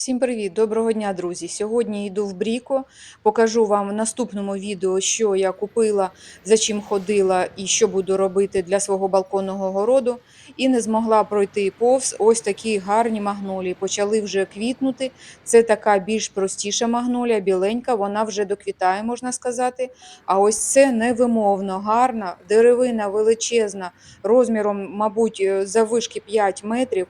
Всім привіт! Доброго дня, друзі! Сьогодні йду в Бріко, покажу вам в наступному відео, що я купила, за чим ходила і що буду робити для свого балконного городу. І не змогла пройти повз ось такі гарні магнолії. Почали вже квітнути. Це така більш простіша магнолія, біленька, вона вже доквітає, можна сказати. А ось це невимовно гарна, деревина величезна, розміром, мабуть, заввишки 5 метрів.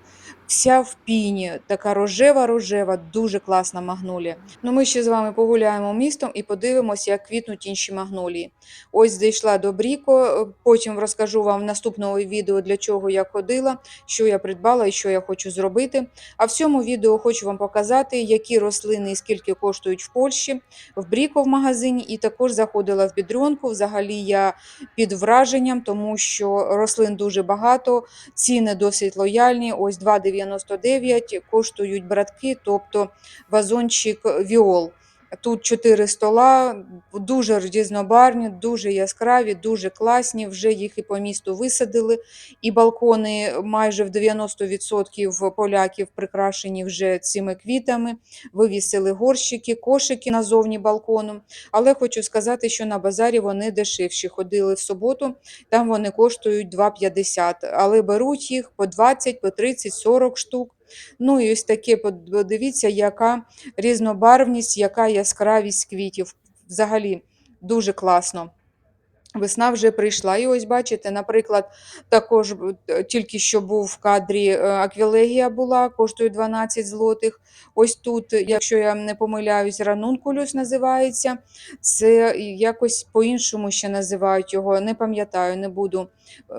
Вся в піні, така рожева-рожева, дуже класна магнолія. Ну, ми ще з вами погуляємо містом і подивимося, як квітнуть інші магнолії. Ось дійшла до Бріко, потім розкажу вам в наступному відео, для чого я ходила, що я придбала і що я хочу зробити. А в цьому відео хочу вам показати, які рослини і скільки коштують в Польщі, в Бріко в магазині, і також заходила в бідрюнку. Взагалі я під враженням, тому що рослин дуже багато, ціни досить лояльні. Ось 2,90 99 коштують братки, тобто вазончик Віол. Тут чотири стола, дуже різнобарні, дуже яскраві, дуже класні. Вже їх і по місту висадили. І балкони майже в 90% поляків прикрашені вже цими квітами. Вивісили горщики, кошики назовні балкону. Але хочу сказати, що на базарі вони дешевші. Ходили в суботу, там вони коштують 2,50, але беруть їх по 20, по 30, 40 штук. Ну і ось таке, подивіться, яка різнобарвність, яка яскравість квітів. Взагалі дуже класно. Весна вже прийшла. І ось бачите, наприклад, також е, тільки що був в кадрі е, аквілегія була, коштує 12 злотих. Ось тут, якщо я не помиляюсь, ранункулюс називається. Це якось по-іншому ще називають його, не пам'ятаю, не буду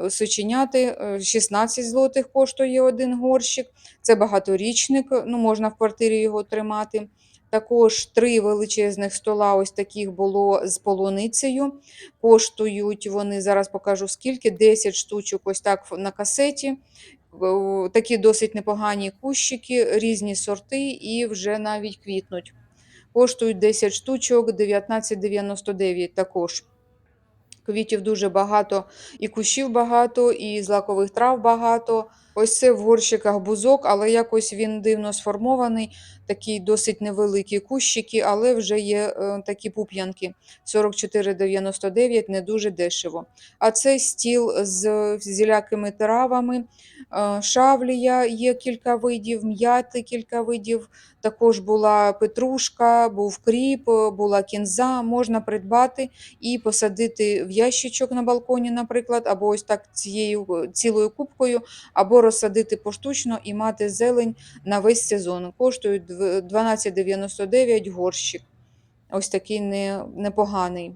е, сочиняти. 16 злотих коштує один горщик. Це багаторічник, ну можна в квартирі його тримати. Також три величезних стола, ось таких було з полуницею. Коштують вони, зараз покажу скільки, 10 штучок ось так на касеті. Такі досить непогані кущики, різні сорти і вже навіть квітнуть. Коштують 10 штучок, 19,99 також. Квітів дуже багато, і кущів багато, і злакових трав багато. Ось це в горщиках бузок, але якось він дивно сформований, такі досить невеликі кущики, але вже є е, такі пуп'янки 44,99 не дуже дешево. А це стіл з зілякими травами, е, шавлія є кілька видів, м'яти кілька видів. Також була петрушка, був кріп, була кінза. Можна придбати і посадити в ящичок на балконі, наприклад, або ось так цією цілою кубкою, або розсадити поштучно і мати зелень на весь сезон. Коштують 12,99 горщик. Ось такий не, непоганий.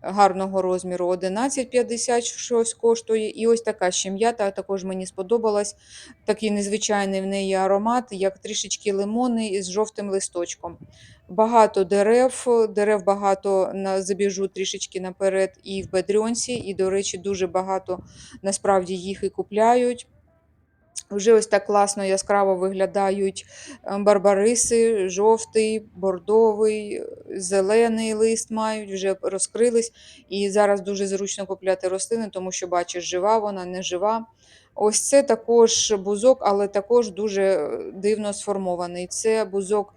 Гарного розміру 11,50 щось коштує. І ось така ще м'ята, також мені сподобалась. Такий незвичайний в неї аромат, як трішечки лимони із жовтим листочком. Багато дерев, дерев багато забіжу трішечки наперед і в бедрьонці, і, до речі, дуже багато насправді їх і купляють. Вже ось так класно яскраво виглядають е, барбариси, жовтий, бордовий, зелений лист мають, вже розкрились. І зараз дуже зручно купляти рослини, тому що, бачиш, жива вона, не жива. Ось це також бузок, але також дуже е, дивно сформований. Це бузок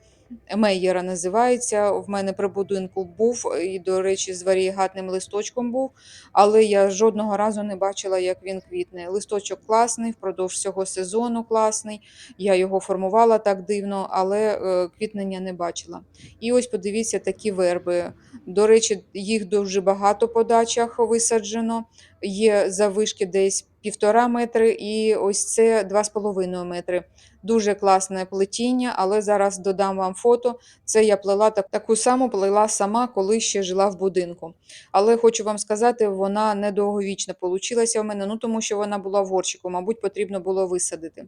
Мейєра називається. В мене при будинку був, і, до речі, з варієгатним листочком був, але я жодного разу не бачила, як він квітне. Листочок класний, впродовж цього сезону класний. Я його формувала так дивно, але е, квітнення не бачила. І ось подивіться такі верби. До речі, їх дуже багато по дачах висаджено. Є завишки десь півтора метри, і ось це 2,5 метри. Дуже класне плетіння, але зараз додам вам фото. Це я плела так, таку саму плела сама, коли ще жила в будинку. Але хочу вам сказати, вона недовговічна получилася в мене, ну тому що вона була в горщику, мабуть, потрібно було висадити.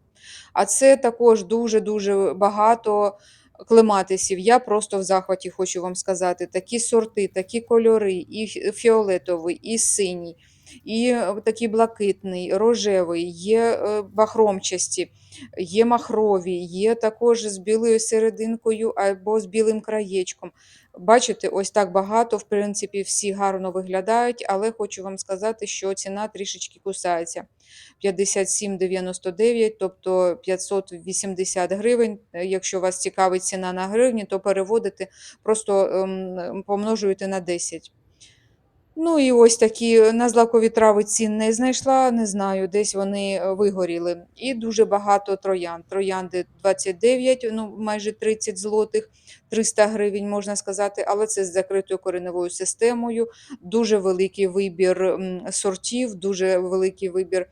А це також дуже-дуже багато. Клематисів, я просто в захваті хочу вам сказати: такі сорти, такі кольори, і фіолетовий, і синій, і е, такий блакитний, рожевий, є е, бахромчасті, є махрові, є також з білою серединкою або з білим краєчком. Бачите, ось так багато, в принципі, всі гарно виглядають, але хочу вам сказати, що ціна трішечки кусається. 57,99, тобто 580 гривень. Е, Якщо вас цікавить ціна на гривні, то переводите, просто ем, помножуєте на 10. Ну і ось такі на злакові трави цін не знайшла, не знаю, десь вони е, вигоріли. І дуже багато троянд. Троянди 29, ну майже 30 злотих, 300 гривень, можна сказати, але це з закритою кореневою системою. Дуже великий вибір сортів, дуже великий вибір е,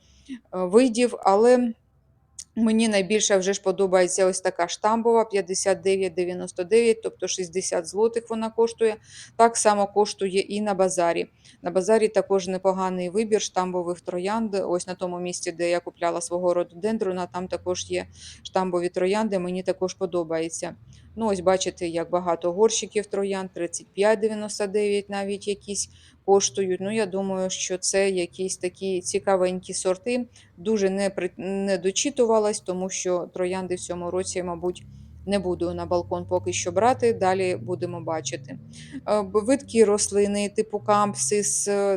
видів, але Мені найбільше вже ж подобається ось така штамбова 59,99, тобто 60 злотих вона коштує. Так само коштує і на базарі. На базарі також непоганий вибір штамбових троянд. Ось на тому місці, де я купляла свого роду дендрона, там також є штамбові троянди, мені також подобається. Ну, ось бачите, як багато горщиків троянд, 35,99 навіть якісь коштують. Ну, я думаю, що це якісь такі цікавенькі сорти. Дуже не, при... не дочитувалась, тому що троянди в цьому році, мабуть, не буду на балкон поки що брати, далі будемо бачити. Е, Видкі рослини, типу кампсис, е,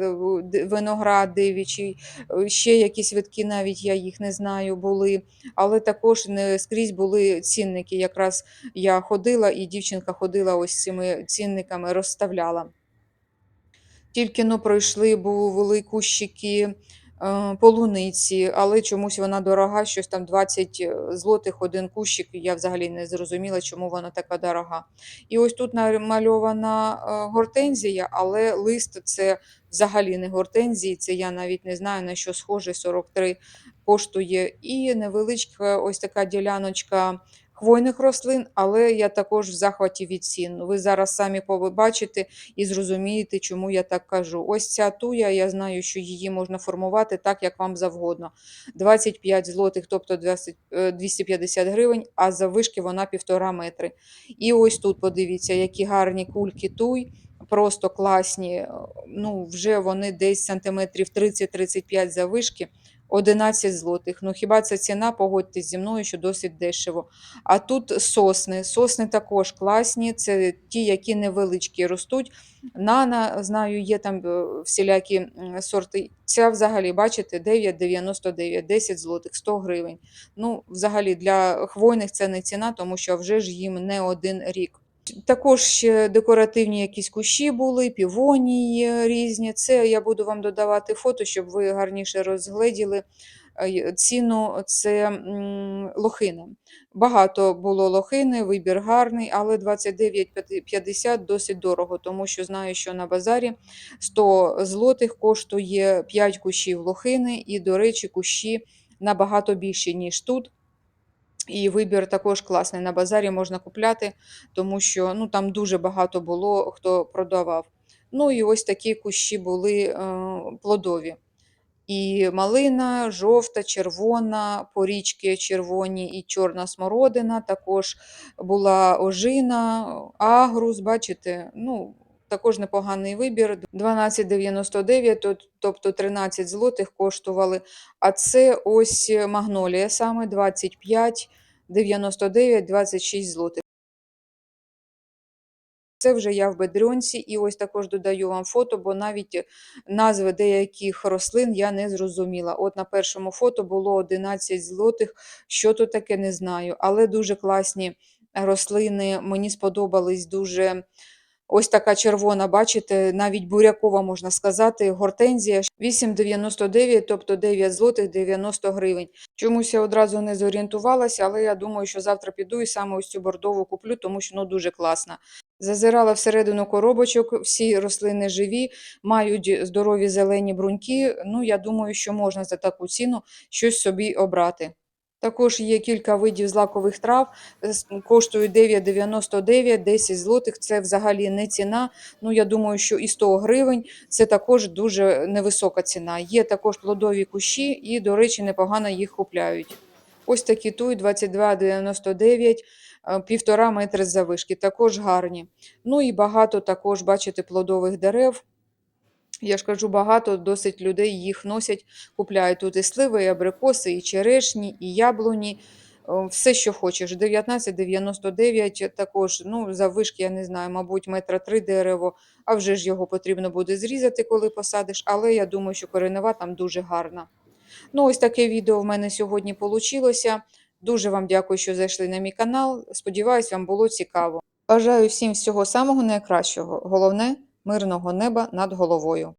виноград дивічий, е, ще якісь видки, навіть я їх не знаю, були, але також не скрізь були цінники. Якраз я ходила, і дівчинка ходила ось цими цінниками, розставляла. Тільки но пройшли, були кущики полуниці, але чомусь вона дорога, щось там 20 злотих один кущик. Я взагалі не зрозуміла, чому вона така дорога. І ось тут намальована е, гортензія, але лист це взагалі не гортензії, це я навіть не знаю на що схоже, 43 коштує. І невеличка ось така діляночка хвойних рослин, але я також в захваті від цін. Ви зараз самі побачите і зрозумієте, чому я так кажу. Ось ця туя, я знаю, що її можна формувати так, як вам завгодно. 25 злотих, тобто 20, е, 250 гривень, а заввишки вона півтора метри. І ось тут подивіться, які гарні кульки туй. Просто класні, е, ну вже вони десь сантиметрів 30-35 заввишки, 11 злотих. Ну хіба ця ціна, погодьтесь зі мною, що досить дешево. А тут сосни. Сосни також класні, це ті, які невеличкі ростуть. Нана, знаю, є там е, всілякі сорти. Ця взагалі, бачите, 9,99, 10 злотих, 100 гривень. Ну, взагалі, для хвойних це не ціна, тому що вже ж їм не один рік. Також декоративні якісь кущі були, півонії різні. Це я буду вам додавати фото, щоб ви гарніше розгледіли е, ціну. Це м, лохина. Багато було лохини, вибір гарний, але 29,50 досить дорого, тому що знаю, що на базарі 100 злотих коштує 5 кущів лохини, і, до речі, кущі набагато більші, ніж тут. І вибір також класний. На базарі можна купляти, тому що ну, там дуже багато було хто продавав. Ну і ось такі кущі були е, плодові. І малина, жовта, червона, порічки червоні і чорна смородина. Також була ожина, агрус, бачите, ну, також непоганий вибір. 12,99, тобто 13 злотих коштували. А це ось магнолія саме 25,99, 26 злотих. Це вже я в бедрьонці, і ось також додаю вам фото, бо навіть назви деяких рослин я не зрозуміла. От на першому фото було 11 злотих, що то таке, не знаю. Але дуже класні рослини, мені сподобались дуже. Ось така червона, бачите, навіть бурякова, можна сказати, гортензія 8,99, тобто 9 злотих 90 гривень. Чомусь я одразу не зорієнтувалася, але я думаю, що завтра піду і саме ось цю бордову куплю, тому що ну, дуже класна. Зазирала всередину коробочок, всі рослини живі, мають здорові зелені бруньки. Ну, я думаю, що можна за таку ціну щось собі обрати. Також є кілька видів злакових трав, коштують 9,99, 10 злотих. Це взагалі не ціна. Ну, я думаю, що і 100 гривень це також дуже невисока ціна. Є також плодові кущі, і, до речі, непогано їх купляють. Ось такі туй 22,99, е, півтора метри завишки, також гарні. Ну і багато також, бачите, плодових дерев. Я ж кажу, багато досить людей їх носять, купляють тут і сливи, і абрикоси, і черешні, і яблуні. Все, що хочеш. 19,99 також, ну, за вишки, я не знаю, мабуть, метра три дерево, а вже ж його потрібно буде зрізати, коли посадиш, але я думаю, що коренева там дуже гарна. Ну, ось таке відео в мене сьогодні вийшло. Дуже вам дякую, що зайшли на мій канал. Сподіваюсь, вам було цікаво. Бажаю всім всього самого найкращого. Головне мирного неба над головою.